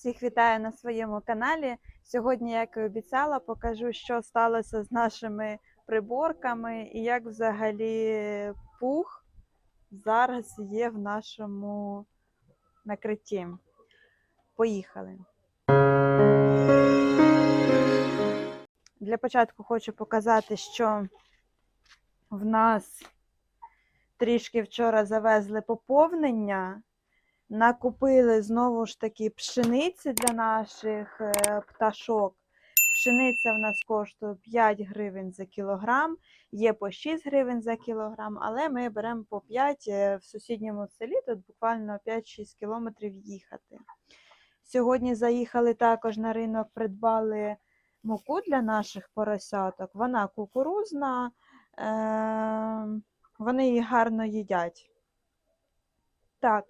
Всіх вітаю на своєму каналі. Сьогодні, як і обіцяла, покажу, що сталося з нашими приборками і як взагалі пух зараз є в нашому накритті. Поїхали. Для початку хочу показати, що в нас трішки вчора завезли поповнення. Накупили знову ж таки пшениці для наших е, пташок. Пшениця в нас коштує 5 гривень за кілограм, є по 6 гривень за кілограм, але ми беремо по 5 е, в сусідньому селі, тут буквально 5-6 кілометрів їхати. Сьогодні заїхали також на ринок, придбали муку для наших поросяток. Вона кукурузна, е- вони її гарно їдять. Так.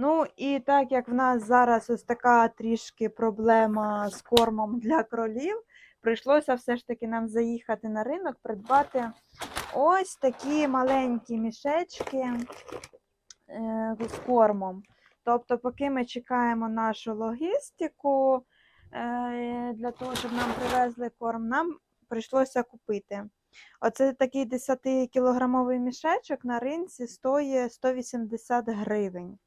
Ну і так як в нас зараз ось така трішки проблема з кормом для кролів, прийшлося все ж таки нам заїхати на ринок, придбати ось такі маленькі мішечки е, з кормом. Тобто, поки ми чекаємо нашу логістику е, для того, щоб нам привезли корм, нам прийшлося купити. Оце такий 10-кілограмовий мішечок на ринці стоїть 180 гривень.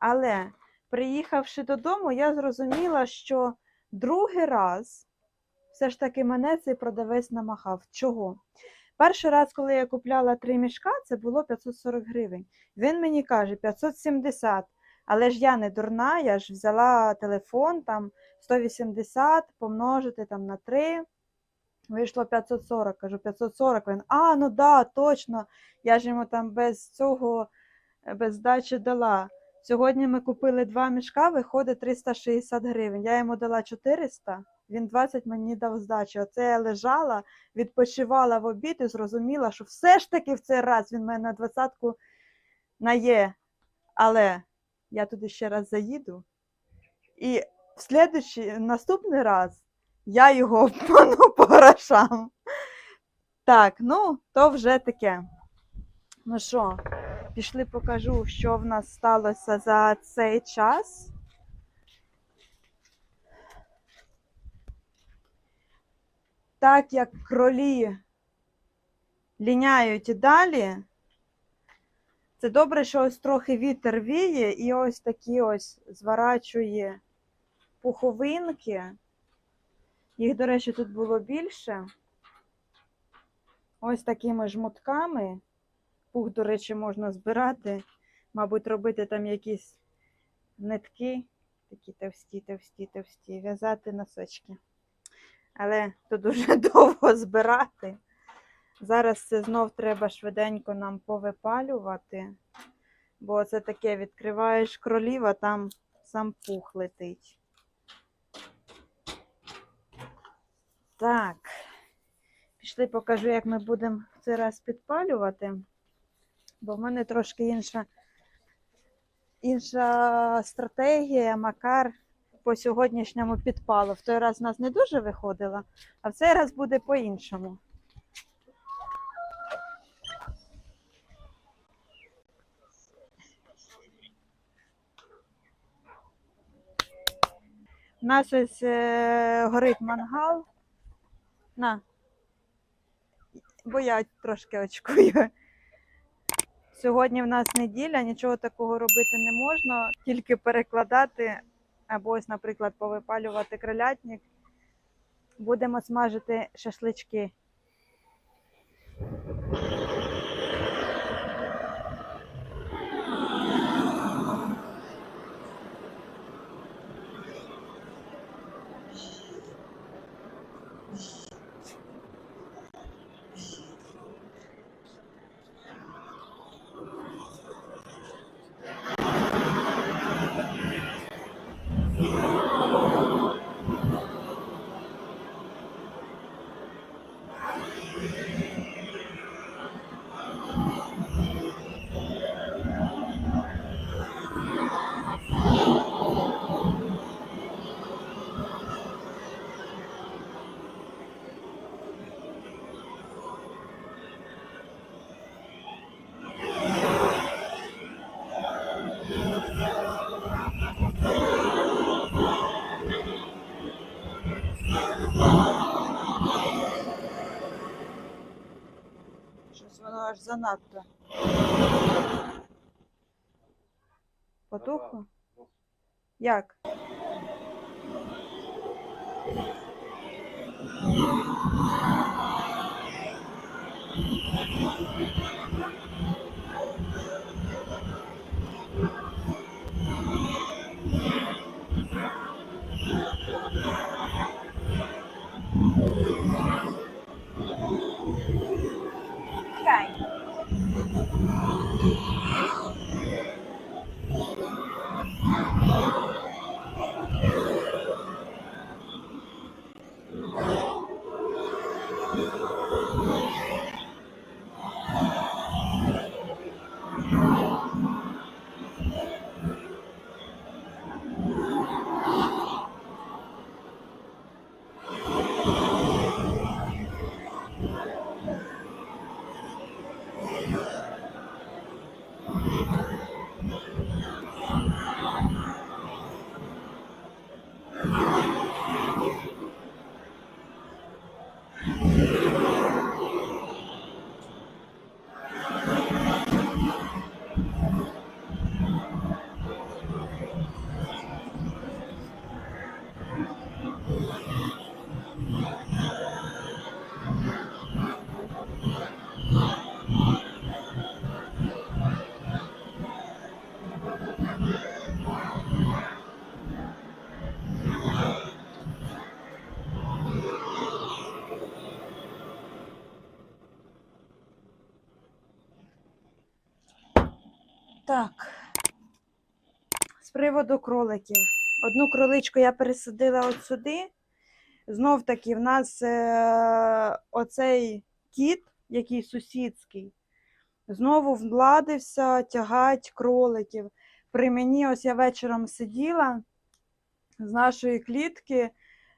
Але приїхавши додому, я зрозуміла, що другий раз все ж таки мене цей продавець намахав. Чого? Перший раз, коли я купляла три мішка, це було 540 гривень. Він мені каже 570. Але ж я не дурна, я ж взяла телефон, там 180 помножити там на 3. Вийшло 540, кажу 540. Він, а, ну да, точно. Я ж йому там без цього, без здачі дала. Сьогодні ми купили два мішка, виходить 360 гривень. Я йому дала 400, він 20 мені дав здачі. Оце я лежала, відпочивала в обід і зрозуміла, що все ж таки в цей раз він мене на двадцятку нає. Але я туди ще раз заїду. І в слідуючий, наступний раз я його обману по грошам. Так, ну, то вже таке. Ну що? Пішли покажу, що в нас сталося за цей час. Так як кролі ліняють і далі, це добре, що ось трохи вітер віє і ось такі ось зворачує пуховинки. Їх, до речі, тут було більше. Ось такими жмутками. Пух, до речі, можна збирати, мабуть, робити там якісь нитки, такі товсті, товсті, товсті, в'язати носочки. Але то дуже довго збирати. Зараз це знов треба швиденько нам повипалювати, бо це таке відкриваєш кролів, а там сам пух летить. Так, пішли покажу, як ми будемо в цей раз підпалювати бо в мене трошки інша, інша стратегія, макар по сьогоднішньому підпалу. В той раз в нас не дуже виходило, а в цей раз буде по-іншому. У нас ось е, горить мангал. На. Бо я трошки очкую. Сьогодні в нас неділя, нічого такого робити не можна, тільки перекладати або ось, наприклад, повипалювати кролятник. Будемо смажити шашлички. Занадто. Потухло? Як? Чекай. Так. З приводу кроликів. Одну кроличку я пересадила от сюди. Знов таки, в нас е- оцей кіт, який сусідський, знову владився тягать кроликів. При мені ось я вечором сиділа з нашої клітки,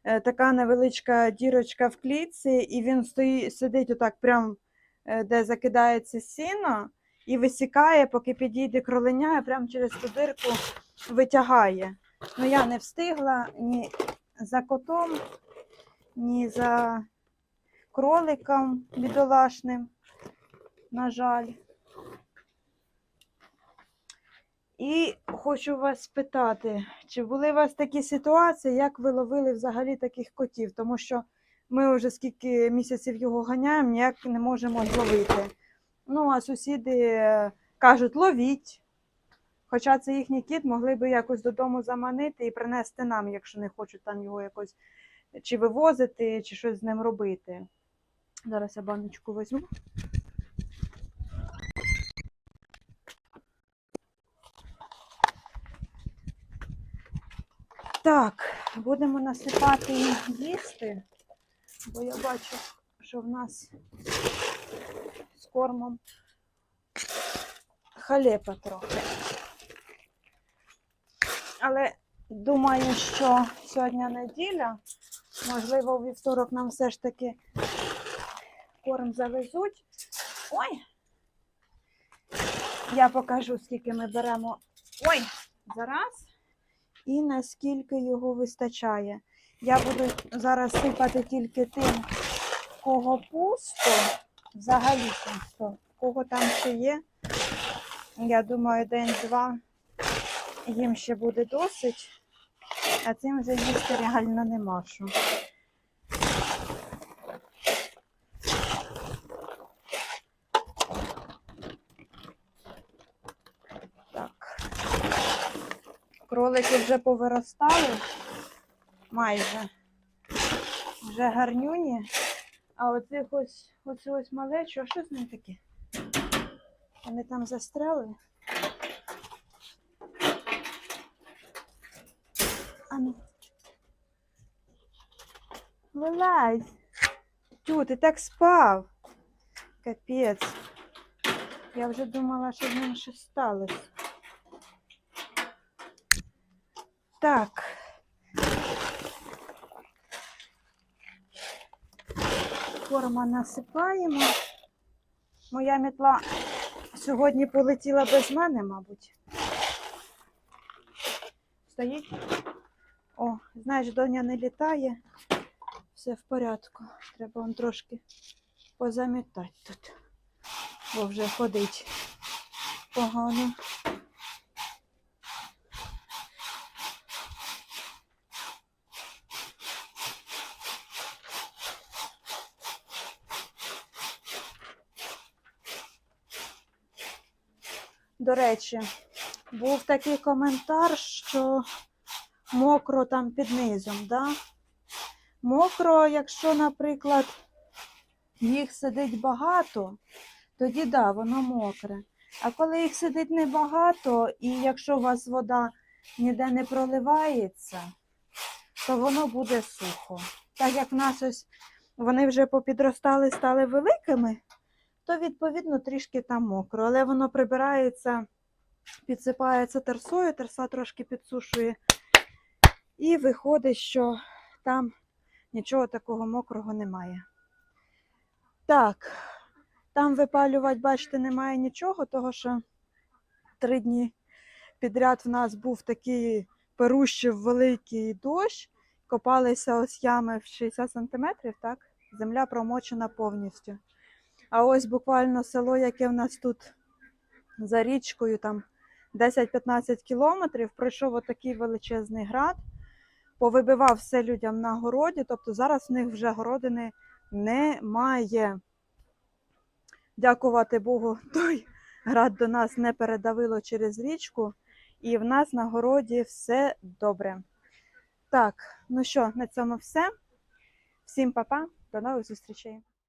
е, така невеличка дірочка в клітці, і він стоїть, сидить отак, прям, е, де закидається сіно, і висікає, поки підійде кроленя, і прямо через ту дирку витягає. Ну, я не встигла ні за котом, ні за кроликом бідолашним, на жаль. І хочу вас спитати, чи були у вас такі ситуації, як ви ловили взагалі таких котів? Тому що ми вже скільки місяців його ганяємо, ніяк не можемо зловити. Ну, а сусіди е, кажуть, ловіть. Хоча це їхній кіт, могли би якось додому заманити і принести нам, якщо не хочуть там його якось чи вивозити, чи щось з ним робити. Зараз я баночку візьму. Так, будемо насипати їсти, бо я бачу, що в нас кормом халепа трохи. Але думаю, що сьогодні неділя, можливо, у вівторок нам все ж таки корм завезуть. Ой! Я покажу, скільки ми беремо. Ой, зараз і наскільки його вистачає. Я буду зараз сипати тільки тим, кого пусто, взагалі пусто, кого там ще є. Я думаю, день-два їм ще буде досить, а цим вже їсти реально нема що. Так. Кролики вже повиростали майже. Вже гарнюні. А оцих ось, оце ось малечу, а що з ним таке? Вони там застряли. Ану. Вилазь. Тю, ти так спав. Капець. Я вже думала, що з ним щось сталося. Так. Корма насипаємо. Моя мітла сьогодні полетіла без мене, мабуть. Стоїть. О, знаєш, доня не літає. Все в порядку. Треба он трошки позамітати тут. бо вже ходить погано. До речі, був такий коментар, що мокро там під низом, да? Мокро, якщо, наприклад, їх сидить багато, тоді да, воно мокре. А коли їх сидить небагато, і якщо у вас вода ніде не проливається, то воно буде сухо. Так як в нас ось вони вже попідростали, стали великими, то відповідно трішки там мокро, але воно прибирається, підсипається терсою, терса трошки підсушує, і виходить, що там нічого такого мокрого немає. Так, там випалювати, бачите, немає нічого, того що три дні підряд в нас був такий перущий великий дощ, копалися ось ями в 60 сантиметрів, так? Земля промочена повністю. А ось буквально село, яке в нас тут за річкою, там 10-15 кілометрів, пройшов отакий величезний град, повибивав все людям на городі, тобто зараз в них вже городини немає. Дякувати Богу, той град до нас не передавило через річку, і в нас на городі все добре. Так, ну що, на цьому все. Всім па-па, до нових зустрічей.